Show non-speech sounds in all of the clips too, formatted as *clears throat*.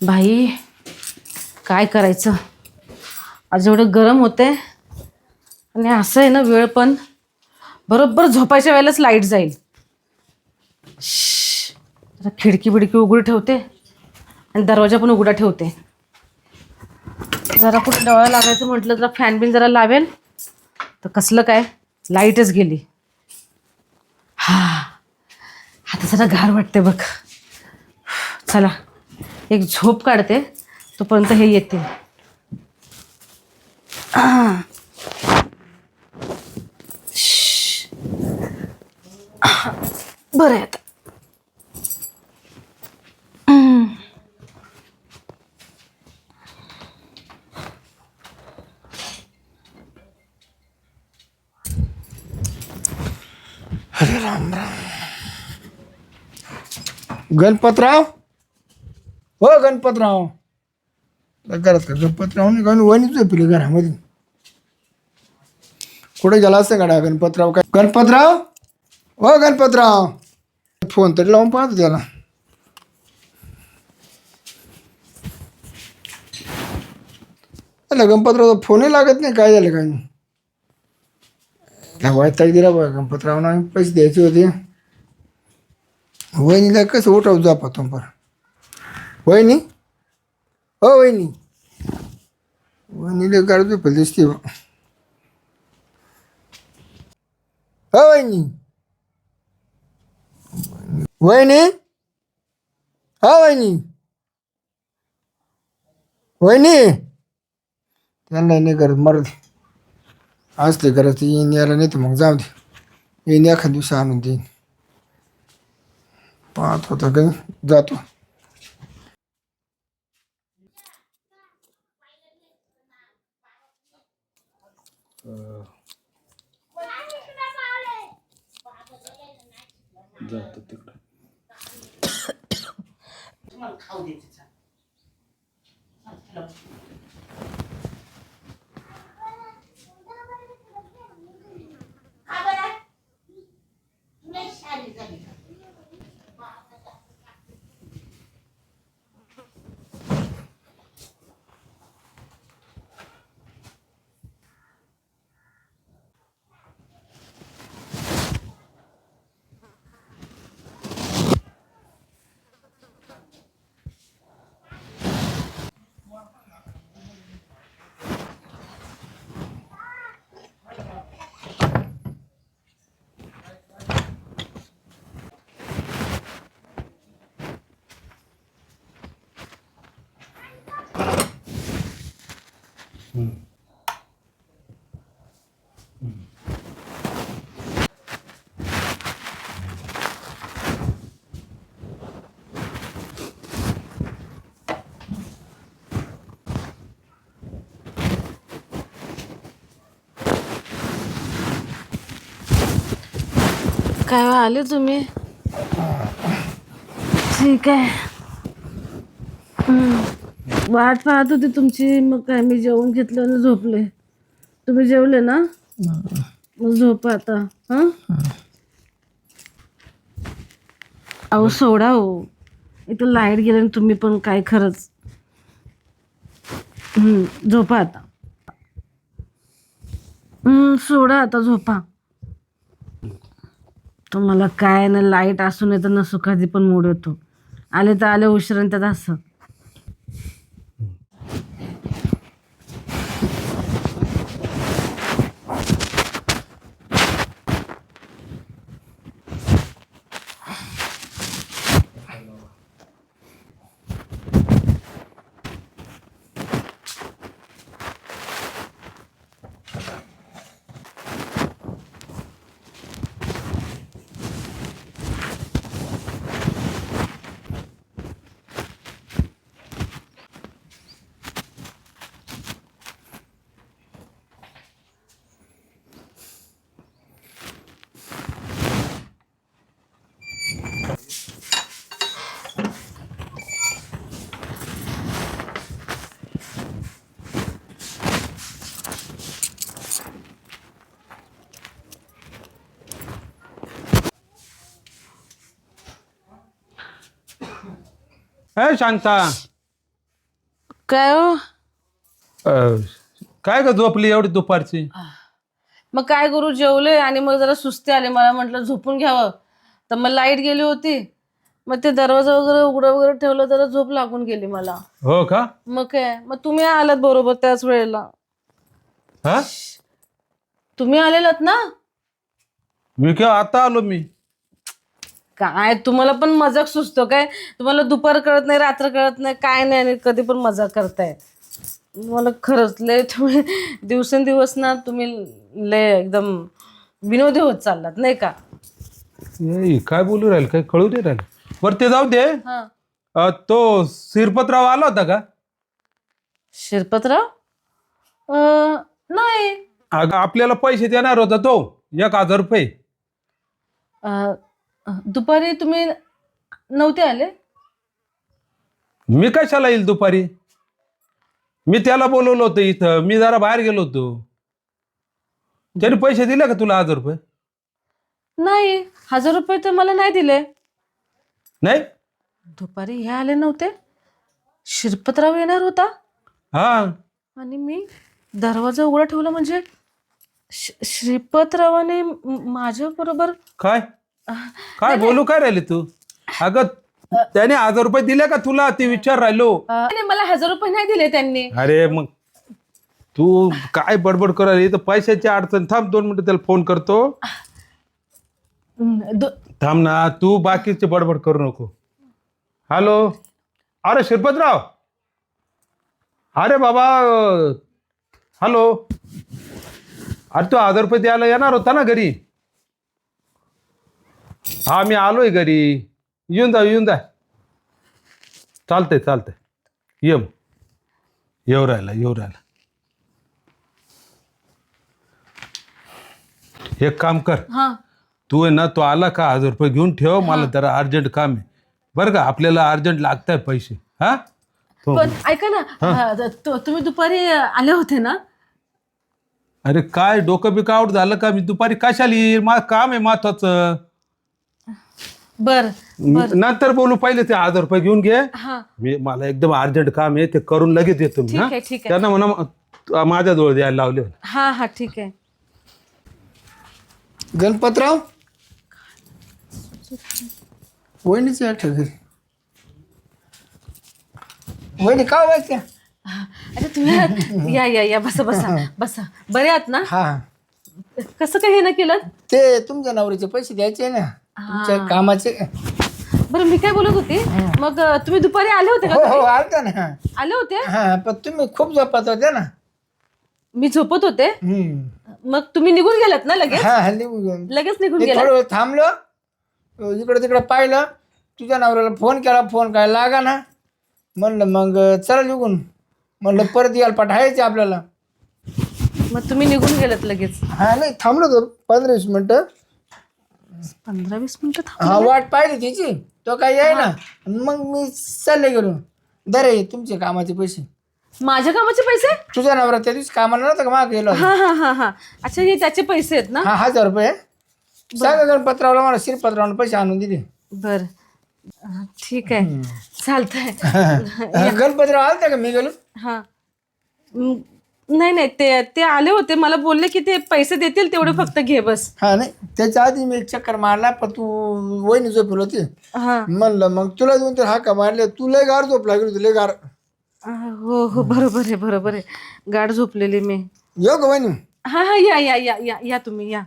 बाई काय करायचं? आज एवढं गरम होते आणि असं आहे ना वेळ पण. बरोबर झोपायच्या वेळेलाच लाइट जाईल. जरा खिडकी बिडकी उघडी ठेवते आणि दरवाजा पण उघडा ठेवते. जरा कुठे डोळा लागायचं म्हटलं जरा फॅन बिन जरा लावेल. तर कसलं काय? लाईटच गेली. हा आता जरा गार वाटते बघ. चला. एक झोप काढते तोपर्यंत हे येते. *clears throat* बरं आहे आता हम्म. गणपतराव हो गणपतराव. काय करत का? गणपतराव नाही गण वणीच झोपली घरामध्ये. कुठे गेला असतं गाड्या? गणपतराव काय? गणपतराव? हो गणपतराव. फोन तरी लावून पाहतो त्याला. अरे गणपतराव फोनही लागत नाही. काय झालं काय नाही? वायताक दिला बघा गणपतरावना. पैसे द्यायचे होते. वहिनीला कसं उठाव जापा तो बरं वहिनी? हो वहिनी. वहिनीला गाडी झोपेल दिसते बा हो वहिनी. वहिनी? हा वहिनी. वहिनी? त्यांना नाही करत मरत असते करत येईन यायला नाही तर मग जाऊ दे. येईन एखाद दिवशी आणून देईन. पाहत होता काही जातो. जातो तिकडं. खाऊ देते काय हो, आले तुम्ही ठीक आहे हम्म. वाट पाहत होती तुमची मग काय मी जेवून घेतलं आणि झोपले. तुम्ही जेवले ना? मग झोपा आता हा? अहो सोडा हो. इथं लाइट गेली तुम्ही पण काय खरंच. झोपा आता. सोडा आता झोपा. तुम्हाला काय ना लाइट असून येतं ना सुखाची पण मूड येतो. आले तर आले उशिरा आणि त्यात असं. ए शांता. काय हो? अ, काय ग झोपली एवढी दुपारची? मग काय करू जेवले आणि मग जरा सुस्ती आली. मला म्हटलं झोपून घ्यावं. तर मग लाइट गेली होती. मग ते दरवाजा वगैरे उघडं वगैरे ठेवलं जरा झोप लागून गेली मला. हो का? मग काय? मग तुम्ही आलात बरोबर त्याच वेळेला. हा? तुम्ही आलेलात ना? मी केव्हा आता आलो मी? काय? तुम्हाला पण मजाक सुचतो काय? तुम्हाला दुपार कळत नाही रात्र कळत नाही काय नाही आणि कधी पण मजा करताय. मला खरंच लय तुम्ही दिवसेंदिवस ना तुम्ही लय एकदम विनोदी होत चाललात नाही का? ए, काय बोलू राहील? काय कळू दे राहील. बरं ते जाऊ दे. हा. अ, तो शिरपतराव आला होता का? शिरपतराव? अं, नाही. अगं आपल्याला पैसे देणार होता तो एक हजार रुपये. अं, दुपारी तुम्ही नव्हते आले? मी कशाला येईल दुपारी? मी त्याला बोलवलं होतं इथं. मी जरा बाहेर गेलो होतो. त्याने पैसे दिले का तुला हजार रुपये? नाही. हजार रुपये तर मला नाही दिले. नाही? दुपारी हे आले नव्हते. शिरपतराव येणार होता. हा. आणि मी दरवाजा उघडा ठेवला म्हणजे श्रीपतरावाने माझ्या बरोबर काय? काय बोलू काय राहिले तू? अगं त्याने हजार रुपये दिले का तुला? ते विचार राहिलो. मला हजार रुपये नाही दिले त्यांनी. अरे मग तू काय बडबड करायला इथं पैशाची अडचण. थांब दोन मिनिटं त्याला फोन करतो. हम्म, दो- थांब ना तू बाकीचे बडबड करू नको. हॅलो? अरे शिरपतराव! अरे बाबा अं, हॅलो? अरे तू हजार रुपये द्यायला येणार होता ना घरी? हा मी आलोय घरी. येऊन जा येऊन जा. चालतंय चालतंय. ये. येऊ राहिला येऊ राहिला. एक काम कर. हा. तू आहे ना तो आला का हजार रुपये घेऊन ठेव मला जरा अर्जंट काम आहे. बरं का आपल्याला अर्जंट लागत आहे पैसे. हा? हो. पण ऐका ना तु- तुम्ही दुपारी आले होते ना? अरे काय डोकं बिकं आउट झालं का? मी दुपारी कशाला येईल? मला काम आहे महत्वाचं. बर नंतर बोलू पहिले ते हजार रुपये घेऊन घे. हा. मी मला एकदम अर्जंट काम आहे ते करून लगेच येतो मी ठीक हा आहे ठीक आहे. त्यांना म्हणा म- माझ्याजवळ द्यायला लावले. हा हा ठीक आहे. गणपतराव? वहिनीच या घरी वहिनी का व्हायच्या अरे तुम्ही या या या बसा बसा बसा. बरे आहात ना? हा. कसं काय हे ना केलं? ते तुमच्या नवरीचे पैसे द्यायचे ना. तुमच्या कामाचे बरं मी काय बोलत होते? मग अं, तुम्ही दुपारी आले होते हो का हो आलता ना. आले होते? हा पण तुम्ही खूप झोपत होत्या ना. मी झोपत होते. हम्म. मग तुम्ही निघून गेलात ना लगेच? हा हा निघून गेलो. लगेच निघून मी गेलात? थोडं वेळ थांबलो. इकडे तिकडे पाहिलं. तुझ्या नवऱ्याला फोन केला. फोन काय लागा ना. म्हणलं मग चला निघून. म्हणलं परत यायला पाठायचे आपल्याला. मग तुम्ही निघून गेलात लगेच? हा नाही थांबलो तो पंधरा वीस मिनिटं. पंधरा वीस मिनिटं थांब. हा वाट पाहिली तिची. तो काय याय ना मग मी चालले गेलो दरे तुमचे कामाचे पैसे. माझ्या कामाचे पैसे? तुझा नवरा त्या दिवशी कामाला नव्हता का? माग गेलो. हा हा हा हा. अच्छा हे त्याचे पैसे आहेत ना? हा हजार रुपये. सांगा गणपतरावला मला शिरपतरावला पैसे आणून दिले. बर. ठीक आहे. चालतंय. *laughs* गणपतराव आलता का? मी गेलो. हा. म, नाही नाही ते ते आले होते. मला बोलले की ते पैसे देतील तेवढे फक्त घे बस. हा नाही त्याच्या आधी मी एक चक्कर मारला पण तू वहिनी झोपली होती. हा. म्हणलं मग तुला दोन तर हाका मारले. तू लय गार झोप लागली होती लय गार. हो हो बरोबर आहे बरोबर आहे. गाढ झोपलेली मी. येऊ का वहिनी? हा हा या या या या या तुम्ही या.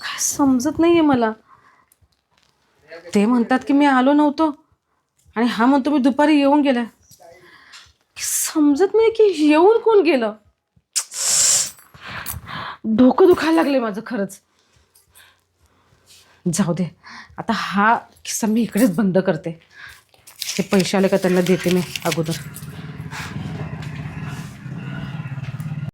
काय समजत नाहीये मला. ते म्हणतात की मी आलो नव्हतो. आणि हा म्हणतो मी दुपारी येऊन गेला समजत नाही की येऊन कोण गेलं. डोकं दुखायला लागले माझं खरंच. जाऊ दे. आता हा किस्सा मी इकडेच बंद करते. हे पैसे आले का त्यांना देते मी अगोदर.